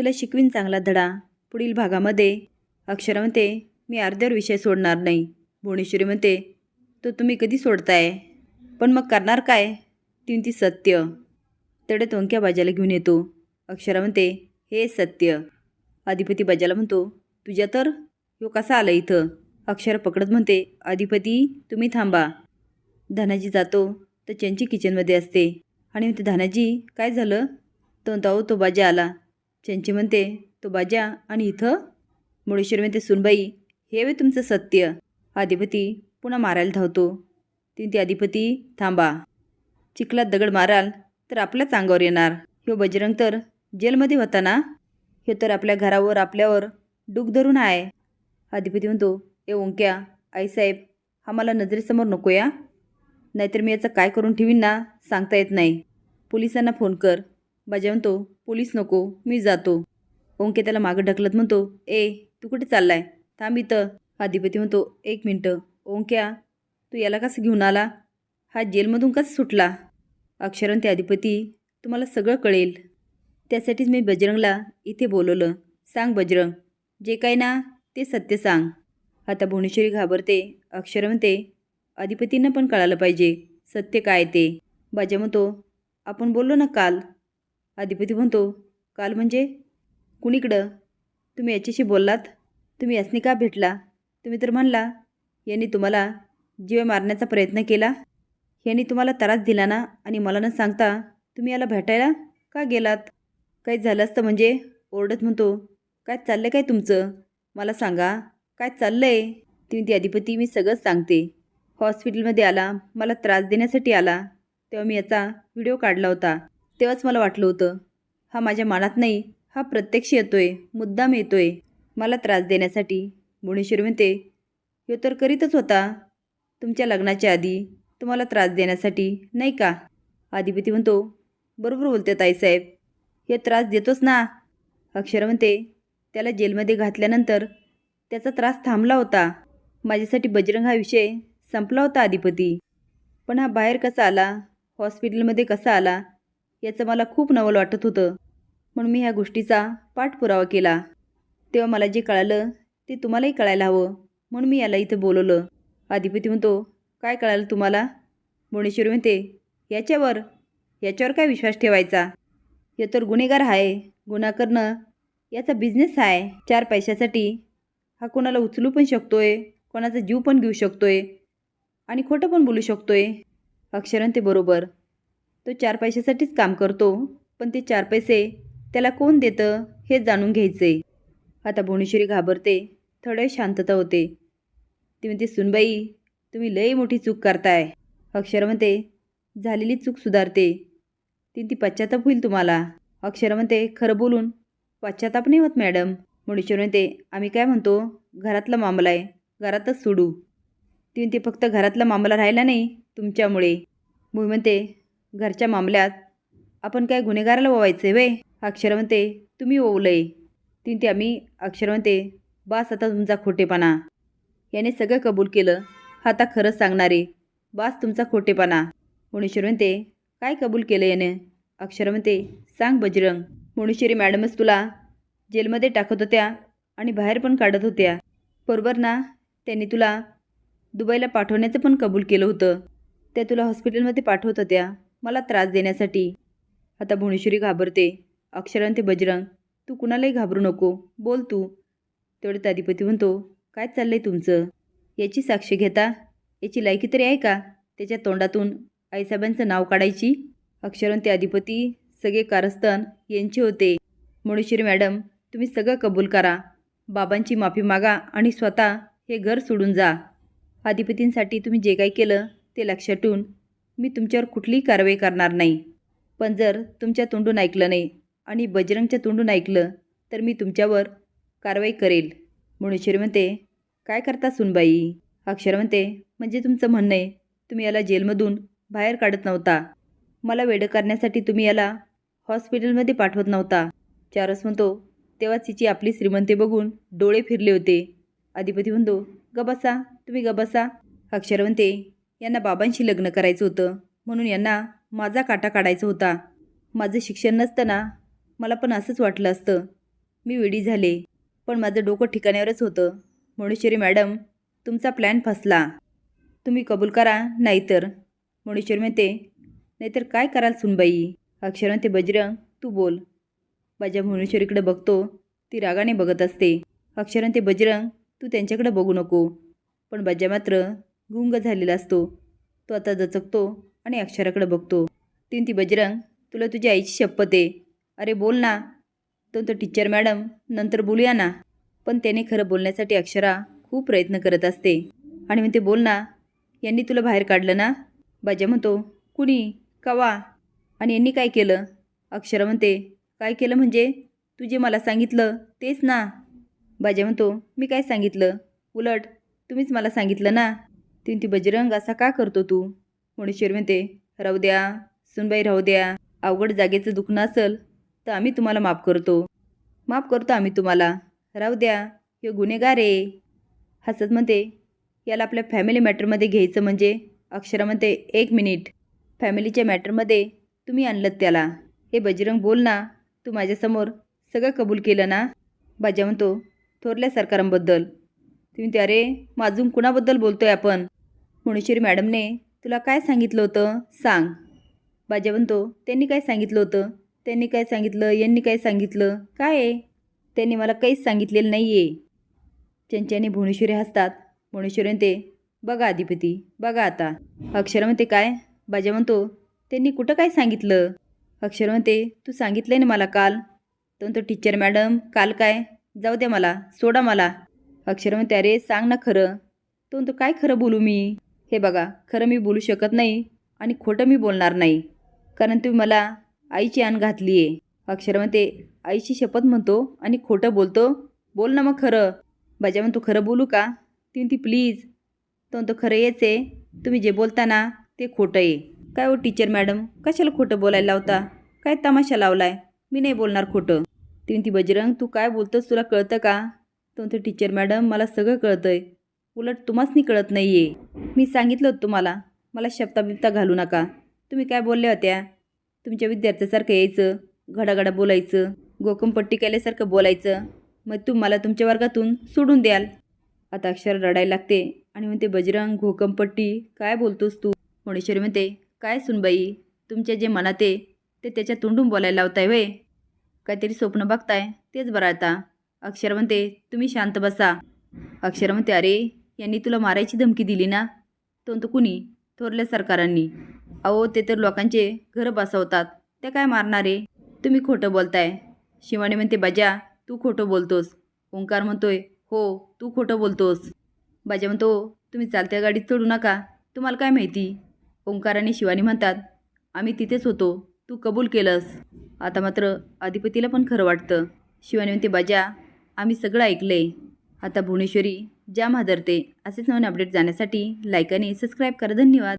तुला शिकवीन चांगला धडा. पुढील भागामध्ये. अक्षरा म्हणते मी अर्ध्यावर विषय सोडणार नाही. भुवनेश्वरी म्हणते तो तुम्ही कधी सोडताय? पण मग करणार काय? तीन ती सत्य. तेवढ्यात तोंक्या बाजाला घेऊन येतो. अक्षरा म्हणते हे सत्य. अधिपती बाजाला म्हणतो तुझ्या तर ह्यो कसा आला इथं? अक्षरा पकडत म्हणते अधिपती तुम्ही थांबा. धनाजी जातो तर चंची किचनमध्ये असते. आणि म्हणते धनाजी काय झालं? तो तो बाजा आला. चंची म्हणते तो बाजा आणि इथं? मुळेश्वरी म्हणते सुनबाई हे वे तुमचं सत्य. अधिपती पुन्हा मारायला धावतो. तीन ते अधिपती थांबा चिखलात दगड माराल तर आपल्याच अंगावर येणार. ह्यो बजरंग तर जेलमध्ये होता ना? हे तर आपल्या घरावर आपल्यावर डूक धरून आहे. अधिपती म्हणतो ए ओंक्या आईसाहेब हा मला नजरेसमोर नको या नाहीतर मी याचं काय करून ठेवीन ना? सांगता येत नाही. पोलिसांना फोन कर. बाजा म्हणतो पोलीस नको. मी जातो. ओंके त्याला मागं ढकलत म्हणतो ए तू कुठे चाललाय? थांब इथं. अधिपती म्हणतो एक मिनटं. ओंक्या तू याला कसं घेऊन आला? हा जेलमधून कसं सुटला? अक्षरन ते अधिपती तुम्हाला सगळं कळेल. त्यासाठीच मी बजरंगला इथे बोलवलं. सांग बजरंग जे काय ना ते सत्य सांग. आता भुवनेश्वरी घाबरते. अक्षर म्हणते अधिपतींना पण कळालं पाहिजे. सत्य काय ते? बाजा म्हणतो आपण बोललो ना काल अधिपती म्हणतो काल म्हणजे? कुणीकडं? तुम्ही याच्याशी बोललात? तुम्ही यासनी का भेटला? तुम्ही तर म्हणला यांनी तुम्हाला जीव मारण्याचा प्रयत्न केला? यांनी तुम्हाला त्रास दिला ना? आणि मला न सांगता तुम्ही याला भेटायला का गेलात? काही झालं असतं म्हणजे? ओरडत म्हणतो काय चाललं काय तुमचं? मला सांगा काय चाललं आहे तुम्ही ती अधिपती मी सगळंच सांगते. हॉस्पिटलमध्ये आला मला त्रास देण्यासाठी आला. तेव्हा मी याचा व्हिडिओ काढला होता. तेव्हाच मला वाटलं होतं हा माझ्या मनात नाही हा प्रत्यक्ष येतोय मुद्दाम येतोय मला त्रास देण्यासाठी. भुवनेश्वरी म्हणते ह्यो तर करीतच होता. तुमच्या लग्नाच्या आधी तुम्हाला त्रास देण्यासाठी नाही का? आदिपती म्हणतो बरोबर बोलते ताईसाहेब हे त्रास देतोच ना? अक्षर म्हणते त्याला जेलमध्ये घातल्यानंतर त्याचा त्रास थांबला होता. माझ्यासाठी बजरंग हा विषय संपला होता अधिपती पण हा बाहेर कसा आला? हॉस्पिटलमध्ये कसा आला? याचं मला खूप नवल वाटत होतं. म्हणून मी ह्या गोष्टीचा पाठपुरावा केला. तेव्हा मला जे कळालं ते तुम्हालाही कळायला हवं. म्हणून मी याला इथं बोलवलं. अधिपती म्हणतो काय कळालं तुम्हाला? भुवनेश्वरी म्हणते याच्यावर याच्यावर काय विश्वास ठेवायचा? हे तर गुन्हेगार आहे गुन्हा करणं याचा बिझनेस आहे चार पैशासाठी. हा कोणाला उचलू पण शकतो आहे कोणाचा जीव पण घेऊ शकतो आहे आणि खोटं पण बोलू शकतो आहे ते बरोबर. तो चार पैशासाठीच काम करतो पण ते चार पैसे त्याला कोण देतं हे जाणून घ्यायचे. आता भुवनेश्वरी घाबरते थोडे शांतता होते. ती म्हणते सुनबाई तुम्ही लई मोठी चूक करताय. अक्षर म्हणते झालेली चूक सुधारते. ती ती पश्चाताप होईल तुम्हाला. अक्षर म्हणते खरं बोलून पश्चाताप नाही होत मॅडम. मुळेश्वर म्हणते आम्ही काय म्हणतो? घरातला मामला आहे. घरातच सोडू. ती म्हणते फक्त घरातला मामला राहिला नाही तुमच्यामुळे. मुळी म्हणते घरच्या मामल्यात. आपण काय गुन्हेगाराला ओवायचे वे अक्षर म्हणते तुम्ही ओवलंय. तीन म्हणते आम्ही अक्षर म्हणते बास आता तुमचा खोटेपणा. याने सगळं कबूल केलं हा आता खरंच सांगणारे बास तुमचा खोटेपणा. मुणेश्वर म्हणते काय कबूल केलं याने? अक्षर म्हणते सांग बजरंग. मुणेश्वरी मॅडमच तुला जेलमध्ये टाकत होत्या आणि बाहेर पण काढत होत्या. बरोबर ना? त्यांनी तुला दुबईला पाठवण्याचं पण कबूल केलं होतं. त्या तुला हॉस्पिटलमध्ये पाठवत होत्या. मला त्रास देण्यासाठी. आता भुणेश्वरी घाबरते. अक्षरां ते बजरंग. तू कुणालाही घाबरू नको. बोल तू. तेवढे अधिपती म्हणतो काय चाललं आहे तुमचं? याची साक्ष घेता? याची लायकी तरी आहे का? त्याच्या तोंडातून आईसाहेबांचं नाव काढायची? अक्षरन ते अधिपती सगळे कारस्थान यांचे होते. मुणेश्वरी मॅडम तुम्ही सगळं कबूल करा. बाबांची माफी मागा आणि स्वतः हे घर सोडून जा. अधिपतींसाठी तुम्ही जे काही केलं ते लक्षात ठेवून मी तुमच्यावर कुठलीही कारवाई करणार नाही. पण जर तुमच्या तोंडून ऐकलं नाही आणि बजरंगच्या तोंडून ऐकलं तर मी तुमच्यावर कारवाई करेल. मुळेश्वरी म्हणते काय करता सुनबाई अक्षर म्हणते म्हणजे तुमचं म्हणणं आहे तुम्ही याला जेलमधून बाहेर काढत नव्हता. मला वेडं करण्यासाठी तुम्ही याला हॉस्पिटलमध्ये पाठवत नव्हता चारस म्हणतो तेव्हाच तिची आपली श्रीमंती बघून डोळे फिरले होते अधिपती म्हणतो गबसा तुम्ही गबसा अक्षर म्हणते यांना बाबांशी लग्न करायचं होतं. म्हणून यांना माझा काटा काढायचा होता. माझं शिक्षण नसताना मला पण असंच वाटलं असतं. मी वेडी झाले. पण माझं डोकं ठिकाण्यावरच होतं. मोणेश्वरी मॅडम तुमचा प्लॅन फसला. तुम्ही कबूल करा नाहीतर. मोणेश्वरी म्हणते नाहीतर काय कराल सुनबाई? अक्षर म्हणते बजरंग तू बोल. माझ्या भुवनेश्वरीकडे बघतो ती रागाने बघत असते. अक्षर म्हणते बजरंग तू त्यांच्याकडे बघू नको. पण बाजा मात्र गुंग झालेला असतो. तो आता दचकतो आणि अक्षराकडे बघतो. तीन ती बजरंग तुला तुझ्या आईची शपथ आहे. अरे बोल ना. तो तो टीचर मॅडम नंतर बोलूया ना. पण त्याने खरं बोलण्यासाठी अक्षरा खूप प्रयत्न करत असते. आणि म्हणते बोल ना. यांनी तुला बाहेर काढलं ना? बाजा म्हणतो कुणी? कवा? आणि यांनी काय केलं? अक्षरा म्हणते काय केलं म्हणजे? तू जे मला सांगितलं तेच ना. बाजा म्हणतो मी काय सांगितलं? उलट तुम्हीच मला सांगितलं ना. ती बजरंग असा का करतो तू? मुणेश्वर म्हणते राहू द्या सुनबाई राहू द्या. अवघड जागेचं दुखणं असेल तर आम्ही तुम्हाला माफ करतो. माफ करतो आम्ही तुम्हाला. राहू द्या हे गुन्हेगार आहे. हसत म्हणते याला आपल्या फॅमिली मॅटरमध्ये घ्यायचं म्हणजे? अक्षरा म्हणते एक मिनिट फॅमिलीच्या मॅटरमध्ये तुम्ही आणलं त्याला. हे बजरंग बोल ना तू माझ्यासमोर सगळं कबूल केलं ना? बाजा म्हणतो थोरल्या सरकारांबद्दल. तुम्ही ते अरे माझून कुणाबद्दल बोलतो आहे आपण? मुणेश्वरी मॅडमने तुला काय सांगितलं होतं? सांग. बाजा म्हणतो त्यांनी काय सांगितलं होतं? त्यांनी काय सांगितलं? यांनी काय सांगितलं? काय आहे? त्यांनी मला काहीच सांगितलेलं नाही आहे चंच्याने भुवनेश्वरी हसतात. भुवनेश्वरी ते बघा अधिपती बघा आता. अक्षर म्हणते काय? बाजा म्हणतो त्यांनी कुठं काय सांगितलं? अक्षर म्हणते तू सांगितलं ना मला काल. तर म्हणतो टीचर मॅडम काल काय? जाऊ द्या मला सोडा मला. अक्षर म्हणते अरे सांग ना खरं. तो म्हणतो काय खरं बोलू मी? हे बघा खरं मी बोलू शकत नाही आणि खोटं मी बोलणार नाही कारण तुम्ही मला आईची आण घातली आहे अक्षर म्हणते आईची शपथ म्हणतो आणि खोटं बोलतो? बोल ना मग खरं. बाजा म्हणतो खरं बोलू का? ती ती प्लीज. तो म्हणतो खरं येच आहे तुम्ही जे बोलता ना ते खोटं आहे. काय हो टीचर मॅडम कशाला खोटं बोलायला लावता? काय तमाशा लावलाय? मी नाही बोलणार खोटं. ती म्हणती बजरंग तू काय बोलतोस तुला कळतं का? म्हणते टीचर मॅडम मला सगळं कळतं आहे उलट तुम्हाचनी कळत नाही आहे मी सांगितलं होतं तुम्हाला मला शब्दा बिबता घालू नका. तुम्ही काय बोलल्या होत्या? तुमच्या विद्यार्थ्यासारखं यायचं घडाघडा बोलायचं गोकमपट्टी केल्यासारखं बोलायचं मग तू मला तुमच्या वर्गातून सोडून द्याल. आता अक्षर रडायला लागते आणि म्हणते बजरंग घोकमपट्टी काय बोलतोस तू? मोणेश्वरी म्हणते काय सुनबाई तुमच्या जे मनात आहे ते त्याच्या तोंडून बोलायला लावताय वय काहीतरी स्वप्न बघताय तेच बरं आता. अक्षर म्हणते तुम्ही शांत बसा. अक्षर म्हणते अरे यांनी तुला मारायची धमकी दिली ना? तो कुणी? थोरल्या सरकारांनी. अहो ते तर लोकांचे घरं बसवतात. ते काय मारणारे तुम्ही खोटं बोलताय. शिवानी म्हणते बाजा तू खोटं बोलतोस. ओंकार म्हणतोय हो तू खोटं बोलतोस. बाजा म्हणतो तुम्ही चालत्या गाडीत चढू नका. तुम्हाला काय माहिती? ओंकार आणि शिवानी म्हणतात आम्ही तिथेच होतो. तू कबूल केलंस. आता मात्र अधिपतीला पण खरं वाटतं. शिवानी म्हणते बाजा आम्ही सगळं ऐकलं आहे आता भुवनेश्वरी जाम हादरते. असेच नवीन अपडेट जाण्यासाठी लाईक आणि सबस्क्राईब करा. धन्यवाद.